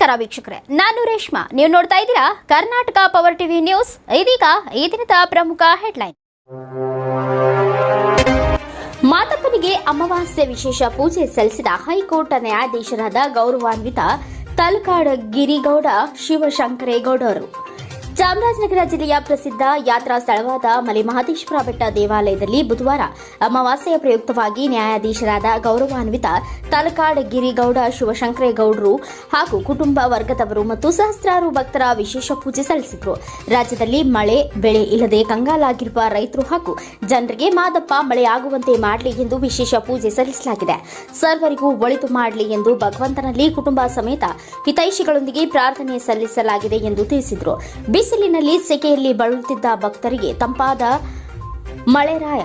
ನಮಸ್ಕಾರ ವೀಕ್ಷಕರೇ, ನಾನು ರೇಷ್ಮಾ. ನೀವು ನೋಡ್ತಾ ಇದ್ದೀರಾ ಕರ್ನಾಟಕ ಪವರ್ ಟಿವಿ ನ್ಯೂಸ್ ಇದೀಗ ಈ ದಿನದ ಪ್ರಮುಖ ಹೆಡ್ಲೈನ್ ಮಾತಪ್ಪನಿಗೆ ಅಮಾವಾಸ್ಯೆ ವಿಶೇಷ ಪೂಜೆ ಸಲ್ಲಿಸಿದ ಹೈಕೋರ್ಟ್ ನ್ಯಾಯಾಧೀಶರಾದ ಗೌರವಾನ್ವಿತ ತಲಕಾಡ ಗಿರಿಗೌಡ ಶಿವಶಂಕರೇಗೌಡರು. ಚಾಮರಾಜನಗರ ಜಿಲ್ಲೆಯ ಪ್ರಸಿದ್ಧ ಯಾತ್ರಾ ಸ್ಥಳವಾದ ಮಲೆ ಮಹದೇಶ್ವರ ಬೆಟ್ಟ ದೇವಾಲಯದಲ್ಲಿ ಬುಧವಾರ ಅಮಾವಾಸ್ಯೆಯ ಪ್ರಯುಕ್ತವಾಗಿ ನ್ಯಾಯಾಧೀಶರಾದ ಗೌರವಾನ್ವಿತ ತಲಕಾಡ್ ಗಿರಿಗೌಡ ಶಿವಶಂಕರೇಗೌಡರು ಹಾಗೂ ಕುಟುಂಬ ವರ್ಗದವರು ಮತ್ತು ಸಹಸ್ರಾರು ಭಕ್ತರ ವಿಶೇಷ ಪೂಜೆ ಸಲ್ಲಿಸಿದರು. ರಾಜ್ಯದಲ್ಲಿ ಮಳೆ, ಬೆಳೆ ಇಲ್ಲದೆ ಕಂಗಾಲಾಗಿರುವ ರೈತರು ಹಾಗೂ ಜನರಿಗೆ ಮಾದಪ್ಪ ಮಳೆಯಾಗುವಂತೆ ಮಾಡಲಿ ಎಂದು ವಿಶೇಷ ಪೂಜೆ ಸಲ್ಲಿಸಲಾಗಿದೆ. ಸರ್ವರಿಗೂ ಒಳಿತು ಮಾಡಲಿ ಎಂದು ಭಗವಂತನಲ್ಲಿ ಕುಟುಂಬ ಸಮೇತ ಹಿತೈಷಿಗಳೊಂದಿಗೆ ಪ್ರಾರ್ಥನೆ ಸಲ್ಲಿಸಲಾಗಿದೆ ಎಂದು ತಿಳಿಸಿದರು. ಬಿಸಿಲಿನಲ್ಲಿ ಸೆಕೆಯಲ್ಲಿ ಬಳಲುತ್ತಿದ್ದ ಭಕ್ತರಿಗೆ ತಂಪಾದ ಮಳೆರಾಯ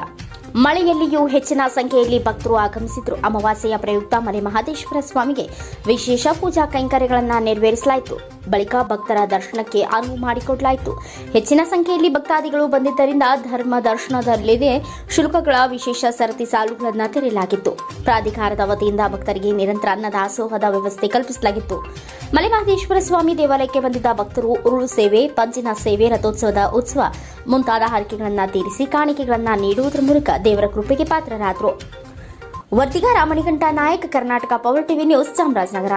ಮಳೆಯಲ್ಲಿಯೂ ಹೆಚ್ಚಿನ ಸಂಖ್ಯೆಯಲ್ಲಿ ಭಕ್ತರು ಆಗಮಿಸಿದ್ರು. ಅಮಾವಾಸ್ಯೆಯ ಪ್ರಯುಕ್ತ ಮಲೆ ಮಹದೇಶ್ವರ ಸ್ವಾಮಿಗೆ ವಿಶೇಷ ಪೂಜಾ ಕೈಂಕರ್ಯಗಳನ್ನು ನೆರವೇರಿಸಲಾಯಿತು. ಬಳಿಕ ಭಕ್ತರ ದರ್ಶನಕ್ಕೆ ಅನುವು ಮಾಡಿಕೊಡಲಾಯಿತು. ಹೆಚ್ಚಿನ ಸಂಖ್ಯೆಯಲ್ಲಿ ಭಕ್ತಾದಿಗಳು ಬಂದಿದ್ದರಿಂದ ಧರ್ಮ ದರ್ಶನದಲ್ಲಿದೆ ಶುಲ್ಕಗಳ ವಿಶೇಷ ಸರತಿ ಸಾಲುಗಳನ್ನು ತೆರೆಯಲಾಗಿತ್ತು. ಪ್ರಾಧಿಕಾರದ ವತಿಯಿಂದ ಭಕ್ತರಿಗೆ ನಿರಂತರ ಅನ್ನದಾಸೋಹದ ವ್ಯವಸ್ಥೆ ಕಲ್ಪಿಸಲಾಗಿತ್ತು. ಮಲೆಮಹದೇಶ್ವರ ಸ್ವಾಮಿ ದೇವಾಲಯಕ್ಕೆ ಬಂದಿದ್ದ ಭಕ್ತರು ಉರುಳು ಸೇವೆ ಪಂಚಿನ ಸೇವೆ, ರಥೋತ್ಸವದ ಉತ್ಸವ ಮುಂತಾದ ಹರಕೆಗಳನ್ನು ತೀರಿಸಿ ಕಾಣಿಕೆಗಳನ್ನು ನೀಡುವುದರ ಮೂಲಕ ದೇವರ ಕೃಪೆಗೆ ಪಾತ್ರರಾದರು. ವರ್ತಿಗಾರ Manikanta Nayak Karnataka power TV news Chamarajanagar.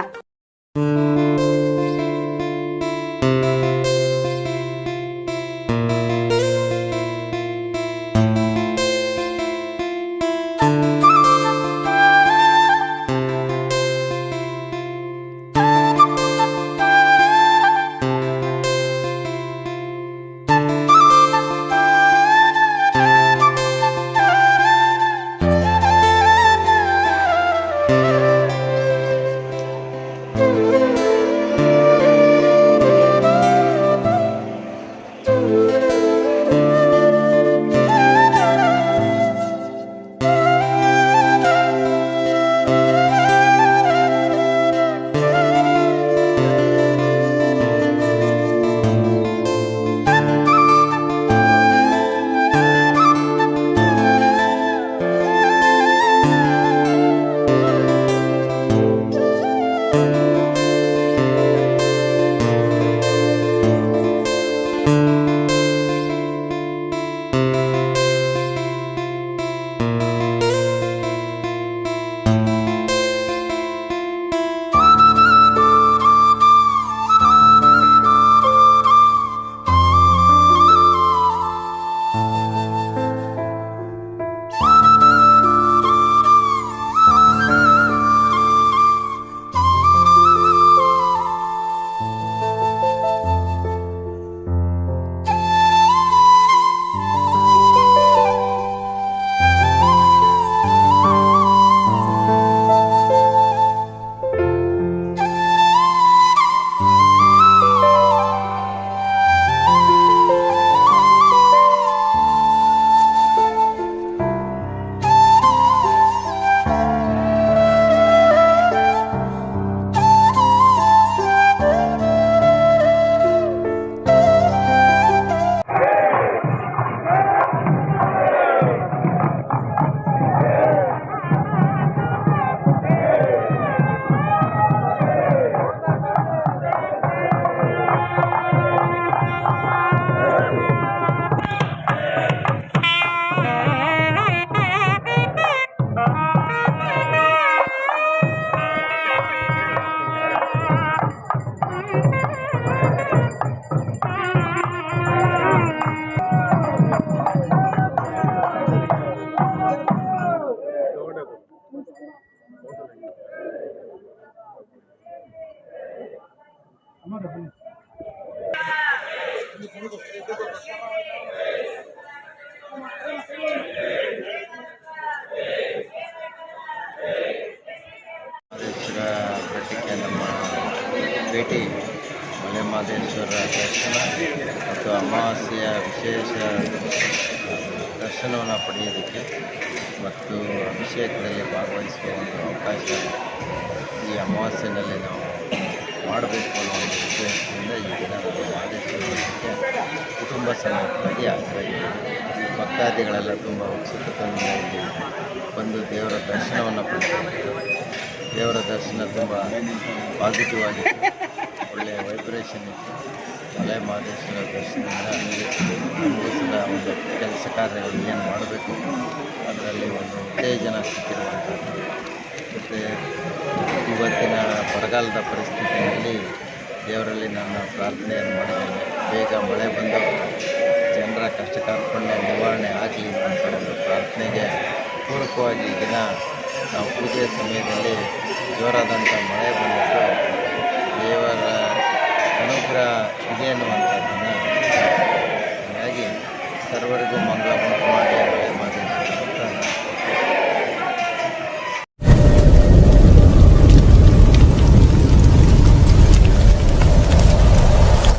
ಬೆಟ್ಟಕ್ಕೆ ನಮ್ಮ ಭೇಟಿ. ಮಲೆ ಮಹದೇಶ್ವರ ದರ್ಶನ ಮತ್ತು ಅಮಾವಾಸ್ಯೆಯ ವಿಶೇಷ ದರ್ಶನವನ್ನು ಪಡೆಯೋದಕ್ಕೆ ಮತ್ತು ಅಭಿಷೇಕದಲ್ಲಿ ಭಾಗವಹಿಸುವ ಒಂದು ಅವಕಾಶ ಈ ಅಮಾವಾಸ್ಯೆಯಲ್ಲಿ ನಾವು ಮಾಡಬೇಕು ಅನ್ನೋ ಉದ್ದೇಶದಿಂದ ಈ ದಿನ ಬೆಟ್ಟಕ್ಕೆ ಕುಟುಂಬ ಸಮೇತವಾಗಿ ಆಗ್ತಾಯಿದ್ದೀವಿ ಭಕ್ತಾದಿಗಳೆಲ್ಲ ತುಂಬ ಉತ್ಸುಕತೆಯಿಂದ ಇಲ್ಲಿ ಬಂದು ದೇವರ ದರ್ಶನವನ್ನು ಪಡೆದಿದ್ದಾರೆ ದೇವರ ದರ್ಶನ ತುಂಬ ಪಾಸಿಟಿವ್ ಆಗಿ ಒಳ್ಳೆಯ ವೈಬ್ರೇಷನ್ ಇತ್ತು. ಮಲೆ ಮಹದೇಶ್ವರ ದರ್ಶನದಿಂದ ನಮಗೂ ಒಂದು ಕೆಲಸ ಕಾರ್ಯಗಳು ಏನು ಮಾಡಬೇಕು? ಅದರಲ್ಲಿ ಒಂದು ಉತ್ತೇಜನ ಸಿಕ್ಕಿರುವಂಥದ್ದು. ಮತ್ತು ಇವತ್ತಿನ ಬರಗಾಲದ ಪರಿಸ್ಥಿತಿಯಲ್ಲಿ ದೇವರಲ್ಲಿ ನಾನು ಪ್ರಾರ್ಥನೆಯನ್ನು ಮಾಡಿದ್ದೇನೆ. ಬೇಗ ಮಳೆ ಬಂದು ಜನರ ಕಷ್ಟ ಕಾರ್ಪಣ್ಯ ನಿವಾರಣೆ ಆಗಲಿ ಅಂತ ಒಂದು ಪ್ರಾರ್ಥನೆಗೆ ಪೂರಕವಾಗಿ ದಿನ ನಾವು ಪೂಜೆ ಸಮಯದಲ್ಲಿ ಜೋರಾದಂಥ ಮಳೆ ಬಂದಿದ್ದು ದೇವರ ಅನುಗ್ರಹ ಇದೆ ಅನ್ನುವಂಥದ್ದನ್ನು ಹಾಗಾಗಿ ಸರ್ವರಿಗೂ